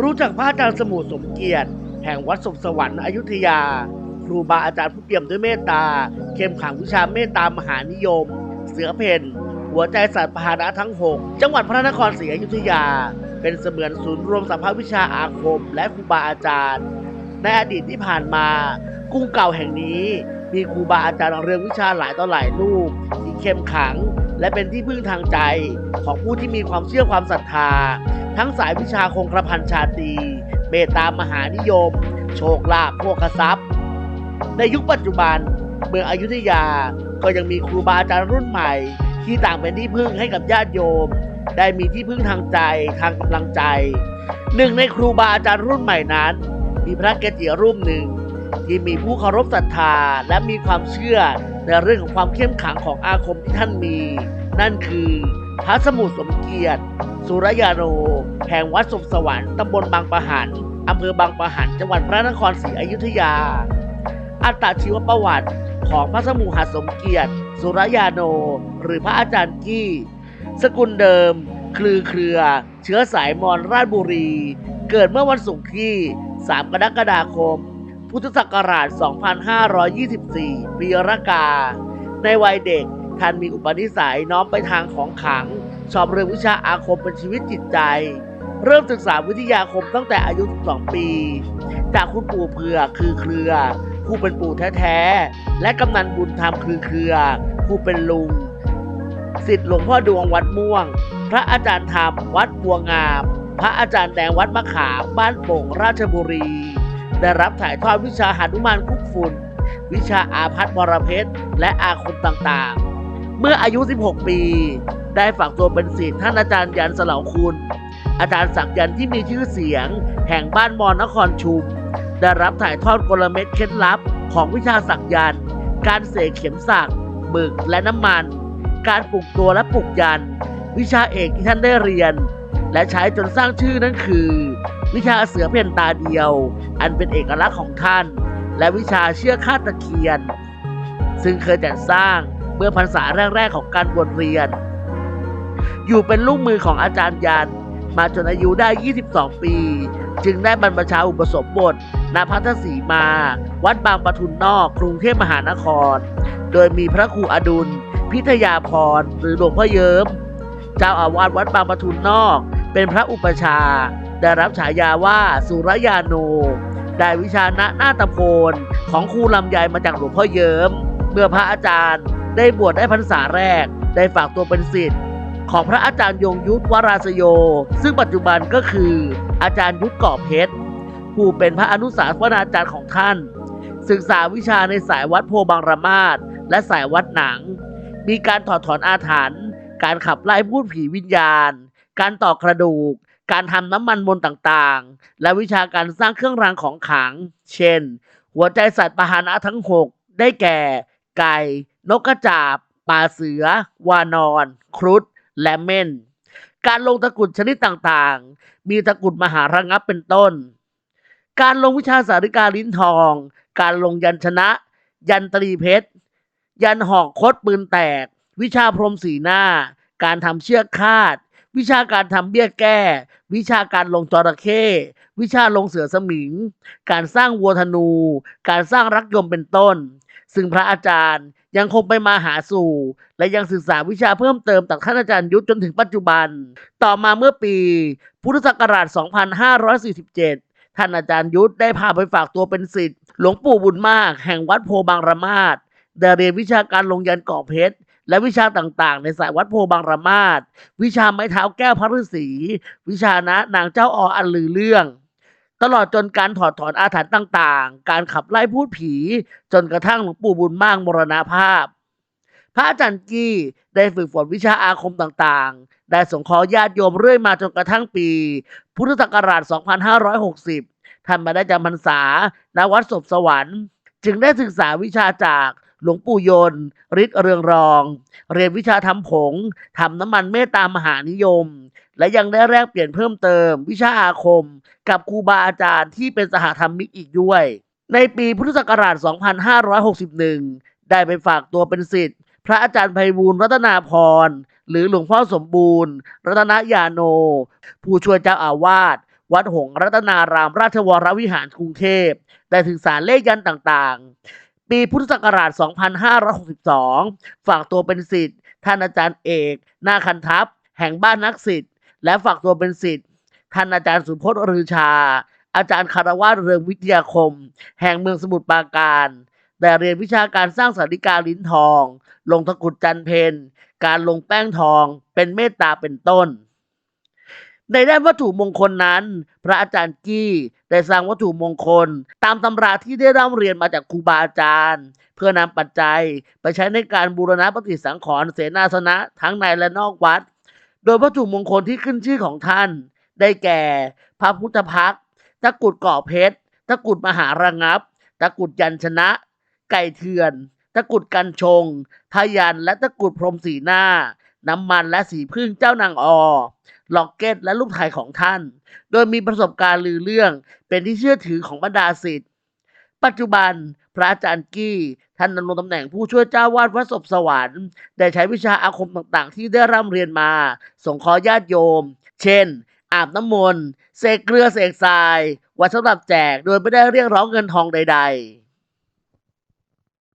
รู้จักพระอาจารย์สมุทรสมเกียรติ แห่งวัดสมสวรรค์อยุธยา ครูบาอาจารย์ผู้เปี่ยมด้วยเมตตา เข้มขังวิชาเมตตามหานิยม เสือเพนหัวใจสัตว์พาหนะทั้ง 6 จังหวัดพระนครศรีอยุธยา เป็นเสมือนศูนย์รวมสัมภาวิชาอาคม และครูบาอาจารย์ ในอดีตที่ผ่านมากรุงเก่าแห่งนี้ มีครูบาอาจารย์เรื่องวิชาหลายต่อหลายรูปที่เข้มขัง และเป็นที่พึ่งทางใจของผู้ที่มีความเชื่อความศรัทธา ทั้งสายวิชาคงกระพันชาตรีเมตตามหานิยม โชคลาภโภคทรัพย์ ในยุคปัจจุบันเมืองอยุธยาก็ยังมีครูบาอาจารย์รุ่นใหม่ ที่ต่างเป็นที่พึ่งให้กับญาติโยม ได้มีที่พึ่งทางใจทางกำลังใจ หนึ่งในครูบาอาจารย์รุ่นใหม่นั้น มีพระเกจิรูปหนึ่ง ที่มีผู้เคารพศรัทธา และมีความเชื่อในเรื่องของความเข้มขังของอาคมที่ท่านมี นั่นคือพระสมุทรสมเกียรติ สุรยาโน แห่งวัดสมสวรรค์ตำบลบางปะหันอำเภอบางปะหันจังหวัดพระนครศรีอยุธยา อัตชีวประวัติของพระสมุหสมเกียรติ สุรยาโน หรือพระอาจารย์กี้ สกุลเดิม คลือเครือ เชื้อสายมอญราชบุรี เกิดเมื่อวันศุกร์ที่ 3 กรกฎาคม พุทธศักราช 2524 ปีรากา ในวัยเด็กท่านมีอุปนิสัยน้อมไปทางของขัง ชอบเรื่องวิชาอาคมเป็นชีวิตจิตใจ เริ่มศึกษาวิทยาคมตั้งแต่อายุ 12 ปี จากคุณปู่เผือกคือเครือ ผู้เป็นปู่แท้ๆ และกำนันบุญธรรมคือเครือ ผู้เป็นลุงสิทธิ์หลวงพ่อดวงวัดม่วง พระอาจารย์ธรรมวัดบัวงาม พระอาจารย์แดงวัดมะขามบ้านโป่งราชบุรี ได้รับถ่ายทอดวิชาหานุมานคุกฝุ่น วิชาอาพัฒวรเพชร และอาคมต่างๆ เมื่ออายุ 16 ปี ได้ฝากตัวเป็นศิษย์ท่านอาจารย์ยันสเหลาคุณ อาจารย์สักยันที่มีชื่อเสียง แห่งบ้านมอนนครชุม ได้รับถ่ายทอดกลเม็ดเคล็ดลับ ของวิชาสักยันการเสกเข็มสักหมึกและน้ำมัน การปลูกตัวและปลูกยัน วิชาเอกที่ท่านได้เรียน และใช้จนสร้างชื่อนั่นคือ วิชาเสือเพ่นตาเดียว อันเป็นเอกลักษณ์ของท่าน และวิชาเชื่อคาดตะเคียน ซึ่งเคยจัดสร้างเมื่อพรรษาแรกๆของการบวชเรียน อยู่เป็นลูกมือของอาจารย์ยัน มาจนอายุได้ 22 ปี จึงได้บรรพชาอุปสมบทณพัทสีมา วัดบางปทุนนอกกรุงเทพมหานคร โดยมีพระครูอดุล พิทยาพรหรือหลวงพ่อเยิ้ม เจ้าอาวาสวัดบางปทุนนอก เป็นพระอุปชา ได้รับฉายาว่าสุรยาโนได้วิชาณหน้าตะโพนของครูลำไยมาจากหลวงพ่อเยิ้ม เมื่อพระอาจารย์ได้บวชได้พรรษาแรก ได้ฝากตัวเป็นศิษย์ของพระอาจารย์ยงยุทธวราสโย ซึ่งปัจจุบันก็คือ อาจารย์ยุทธกอบเพชรผู้เป็นพระอนุสาสนาจารย์ของท่าน ศึกษาวิชาในสายวัดโพบางระมาศและสายวัดหนัง มีการถอดถอนอาถรรพ์การขับไล่พูดผีวิญญาณ การต่อกระดูก การทำน้ำมันมนต์ต่างๆ และวิชาการสร้างเครื่องรางของขลัง เช่น หัวใจสัตว์ปหานะทั้ง 6 ได้แก่ ไก่ นกกระจาบปลาเสือ วานอน ครุฑและเม่น การลงตะกุดชนิดต่างๆ มีตะกุดมหาระงับเป็นต้น การลงวิชาสาริกาลิ้นทอง การลงยันชนะ ยันตรีเพชร ยันหอกคดปืนแตก วิชาพรมสีหน้า การทำเชือกคาด วิชาการทำเบี้ยแก้ วิชาการลงจระเข้วิชาลงเสือสมิง การสร้างวัวธนู การสร้างรักยมเป็นต้น ซึ่งพระอาจารย์ยังคงไปมาหาสู่ และยังศึกษาวิชาเพิ่มเติมจากท่านอาจารย์ยุทธจนถึงปัจจุบัน ต่อมาเมื่อปี พุทธศักราช 2547 ท่านอาจารย์ยุทธได้พาไปฝากตัวเป็นศิษย์หลวงปู่บุญมาก แห่งวัดโพบางระมาศได้เรียนวิชาการลงยันต์ก่อเพชร และวิชาต่างๆ ในสายวัดโพบางระมาศวิชาไม้เท้าแก้วพระฤาษีวิชานะนางเจ้าออันลือเรื่องตลอดจนการถอดถอนอาถรรพ์ต่างๆ การขับไล่พูดผี จนกระทั่งหลวงปู่บุญมากมรณภาพ พระอาจารย์กี้ได้ฝึกฝนวิชาอาคมต่างๆ ได้สงเคราะห์ญาติโยมเรื่อยมาจนกระทั่งปี พุทธศักราช 2560 ท่านมาได้จำพรรษาณวัดศพสวรรค์ จึงได้ศึกษาวิชาจาก หลวงปู่ยนต์ฤทธิ์เรืองรอง เรียนวิชาทำผงทำน้ำมันเมตตามหานิยม และยังได้แลกเปลี่ยนเพิ่มเติม วิชาอาคม กับครูบาอาจารย์ที่เป็นสหธรรมิกอีกด้วย ในปีพุทธศักราช 2561 ได้ไปฝากตัวเป็นศิษย์พระอาจารย์ไพบูลรัตนาพร หรือหลวงพ่อสมบูรณ์ รัตนยาโน ผู้ช่วยเจ้าอาวาสวัดหงรัตนารามราชวรวิหารกรุงเทพ ได้ศึกษาเลขยันต์ต่างๆ ปีพุทธศักราช 2562 ฝากตัวเป็นศิษย์ท่านอาจารย์เอก นาคันทัพ แห่งบ้านนักศิษย์และฝากตัวเป็นศิษย์ท่านอาจารย์สุพจน์รือชา อาจารย์คารวาสเรืองวิทยาคม แห่งเมืองสมุทรปราการได้เรียนวิชาการสร้างสาริกาลิ้นทอง ลงตะกุดจันเพน การลงแป้งทอง เป็นเมตตาเป็นต้น ในด้านวัตถุมงคลนั้น พระอาจารย์กี้ได้สร้างวัตถุมงคล ตามตำราที่ได้ร่ำเรียนมาจากครูบาอาจารย์ เพื่อนำปัจจัยไปใช้ในการบูรณะปฏิสังขรณ์เสนาสนะทั้งในและนอกวัด โดยวัตถุมงคลที่ขึ้นชื่อของท่าน ได้แก่ พระพุทธพักตร์ตะกุดเกาะเพชรตะกุดมหาระงับ ตะกุดยันชนะ ไก่เถื่อน ตะกุดกันชง พยันและตะกุดพรหมสีหน้า น้ำมันและสีพึ่งเจ้านางอล็อกเก็ตและลูกถ่ายของท่าน โดยมีประสบการณ์ลือเรื่อง เป็นที่เชื่อถือของบรรดาศิษย์ปัจจุบันพระอาจารย์กี้ ท่านดำรงตำแหน่งผู้ช่วยเจ้าวาดวัดศพสวรรค์ได้ใช้วิชาอาคมต่างๆ ที่ได้ร่ำเรียนมา ส่งขอญาติโยม เช่น อาบน้ำมนต์เสกเกลือเสกทรายไวัดสำหรับแจกโดยไม่ได้เรียกร้องเงินทองใด ๆ